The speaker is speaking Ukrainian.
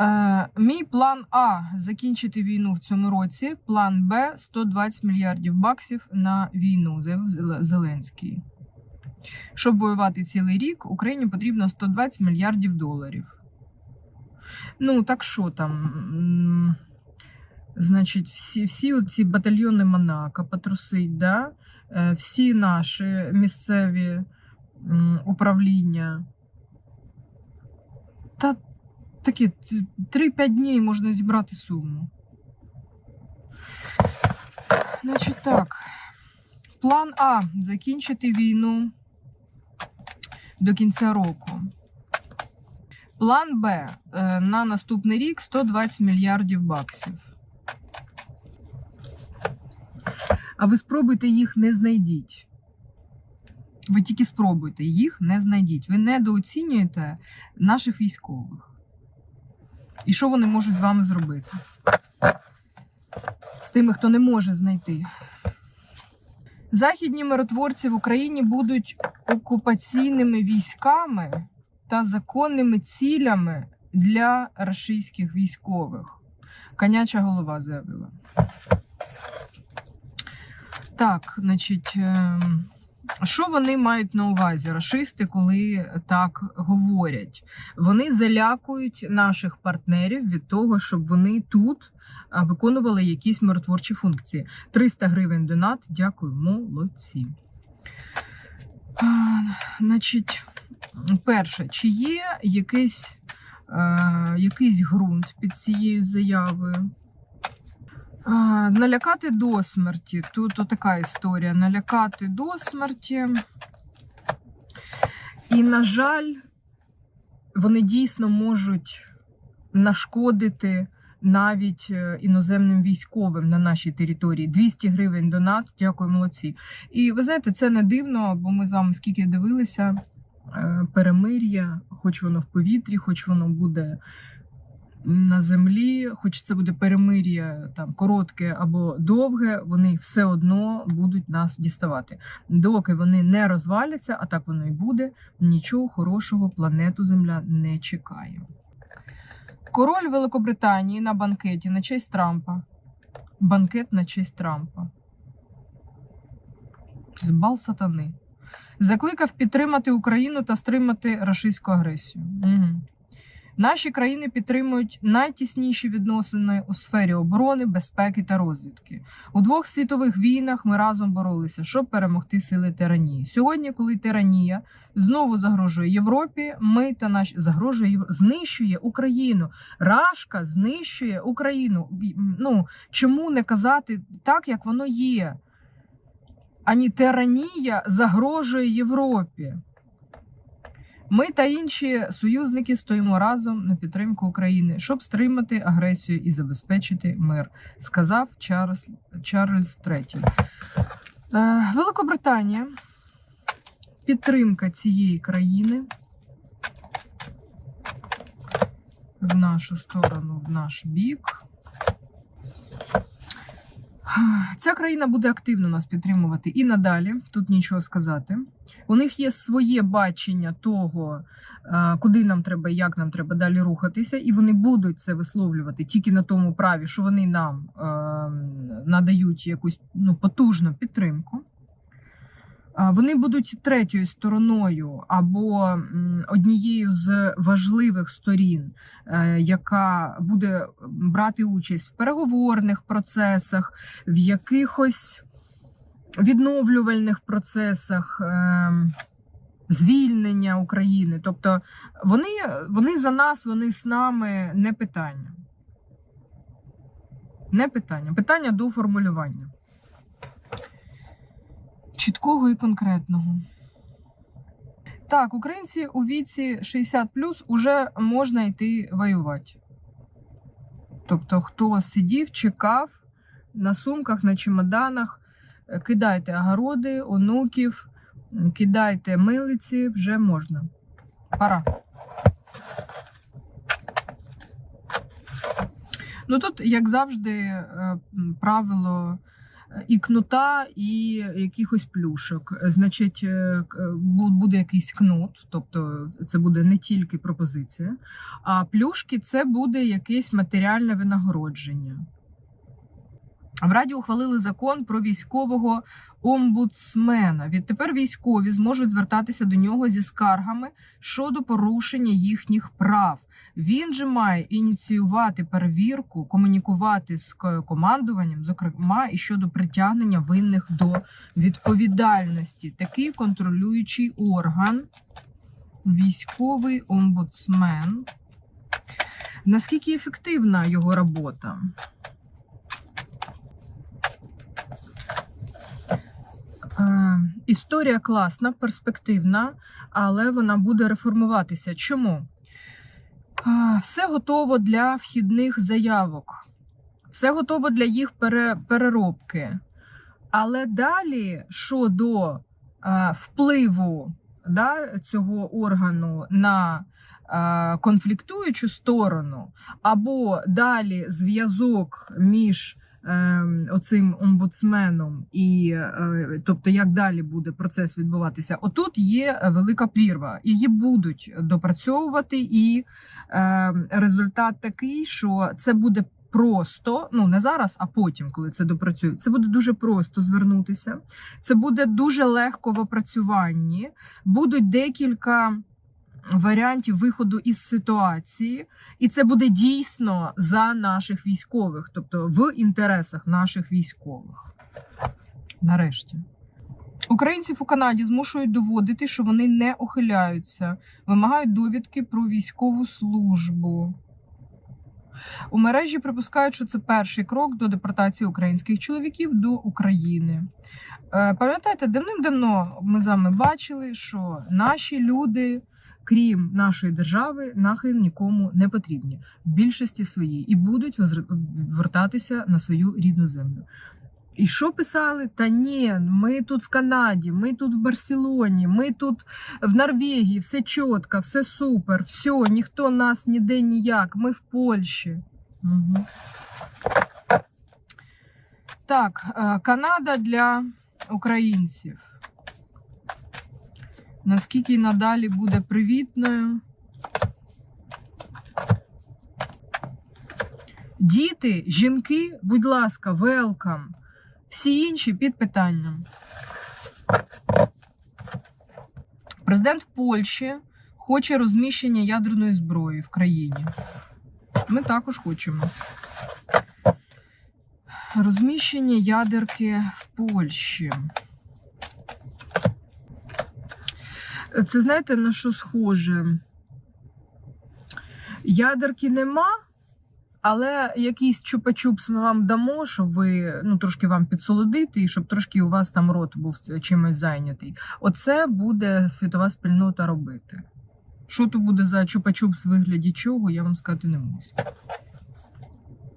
Е, мій план А закінчити війну в цьому році. План Б 120 мільярдів баксів на війну, заявив Зеленський. Щоб воювати цілий рік, Україні потрібно 120 мільярдів доларів. Ну, так що там? Значить, всі, всі ці батальйони Монако потрусить, да? Е, всі наші місцеві управління. Та такі 3-5 днів можна зібрати суму. Значить так. План А закінчити війну до кінця року. План Б е, на наступний рік 120 мільярдів баксів. А ви спробуйте їх не знайдіть. Ви тільки спробуйте, їх не знайдіть. Ви недооцінюєте наших військових. І що вони можуть з вами зробити? З тими, хто не може знайти. Західні миротворці в Україні будуть окупаційними військами та законними цілями для рашистських військових. Коняча голова заявила. Так, значить, ем, що вони мають на увазі, рашисти, коли так говорять? Вони залякують наших партнерів від того, щоб вони тут виконували якісь миротворчі функції. 300 гривень донат. Дякую, молодці. А, значить, перше, чи є якийсь, е, якийсь ґрунт під цією заявою? Налякати до смерті. Тут така історія: налякати до смерті. І, на жаль, вони дійсно можуть нашкодити навіть е, іноземним військовим на нашій території. 200 гривень донат. Дякую, молодці. І ви знаєте, це не дивно, бо ми з вами скільки дивилися е, перемир'я, хоч воно в повітрі, хоч воно буде на землі, хоч це буде перемир'я там коротке або довге, вони все одно будуть нас діставати. Доки вони не розваляться, а так воно і буде, нічого хорошого планету Земля не чекає. Король Великобританії на банкеті на честь Трампа. Банкет на честь Трампа. Бал сатани. Закликав підтримати Україну та стримати рашистську агресію. Угу. Наші країни підтримують найтісніші відносини у сфері оборони, безпеки та розвідки. У двох світових війнах ми разом боролися, щоб перемогти сили тиранії. Сьогодні, коли тиранія знову загрожує Європі, ми та наші загрожує знищує Україну. Рашка знищує Україну. Ну чому не казати так, як воно є? Ані тиранія загрожує Європі. Ми та інші союзники стоїмо разом на підтримку України, щоб стримати агресію і забезпечити мир, сказав Чарльз, Чарльз III. Е, Великобританія. Підтримка цієї країни в нашу сторону, в наш бік. Ця країна буде активно нас підтримувати і надалі. Тут нічого сказати. У них є своє бачення того, е, куди нам треба, як нам треба далі рухатися, і вони будуть це висловлювати тільки на тому праві, що вони нам е, надають якусь ну, потужну підтримку. Вони будуть третьою стороною або однією з важливих сторін, е, яка буде брати участь в переговорних процесах, в якихось відновлювальних процесах е, звільнення України. Тобто вони, вони за нас, вони з нами не питання. Не питання. Питання до формулювання. Чіткого і конкретного. Так, українці у віці 60 плюс уже можна йти воювати. Тобто, хто сидів, чекав на сумках, на чемоданах, кидайте огороди, онуків, кидайте милиці, вже можна. Пора. Ну тут, як завжди, е, правило і кнута, і якихось плюшок. Значить, е, буде якийсь кнут, тобто це буде не тільки пропозиція, а плюшки це буде якесь матеріальне винагородження. В Раді ухвалили закон про військового омбудсмена. Відтепер військові зможуть звертатися до нього зі скаргами щодо порушення їхніх прав. Він же має ініціювати перевірку, комунікувати з командуванням, зокрема і щодо притягнення винних до відповідальності. Такий контролюючий орган, військовий омбудсмен. Наскільки ефективна його робота? Е, Історія класна, перспективна, але вона буде реформуватися. Чому? Все готово для вхідних заявок, все готово для їх переробки. Але далі, щодо впливу да, цього органу на конфліктуючу сторону, або далі зв'язок між оцим омбудсменом, і е, тобто, як далі буде процес відбуватися, отут є велика прірва. Її будуть допрацьовувати, і е, результат такий, що це буде. Просто, ну не зараз, а потім, коли це допрацюють, це буде дуже просто звернутися. Це буде дуже легко в опрацюванні. Будуть декілька варіантів виходу із ситуації, і це буде дійсно за наших військових, тобто в інтересах наших військових. Нарешті. Українців у Канаді змушують доводити, що вони не ухиляються, вимагають довідки про військову службу. У мережі припускають, що це перший крок до депортації українських чоловіків до України. Е, Пам'ятаєте, давним-давно ми з вами бачили, що наші люди, крім нашої держави, нахрен нікому не потрібні в більшості своїй і будуть вертатися на свою рідну землю. І що писали? Та ні, ми тут в Канаді, ми тут в Барселоні, ми тут в Норвегії, все чітко, все супер, все, ніхто нас ніде ніяк, ми в Польщі. Угу. Так, е, Канада для українців. Наскільки надалі буде привітною? Діти, жінки, будь ласка, велкам. Всі інші під питанням. Президент Польщі хоче розміщення ядерної зброї в країні. Ми також хочемо. Розміщення ядерки в Польщі. Це знаєте на що схоже? Ядерки нема, але якийсь чупа-чупс ми вам дамо, щоб ви ну, трошки вам підсолодити, і щоб трошки у вас там рот був чимось зайнятий. Оце буде світова спільнота робити. Що то буде за чупа-чупс в вигляді чого, я вам сказати не можу.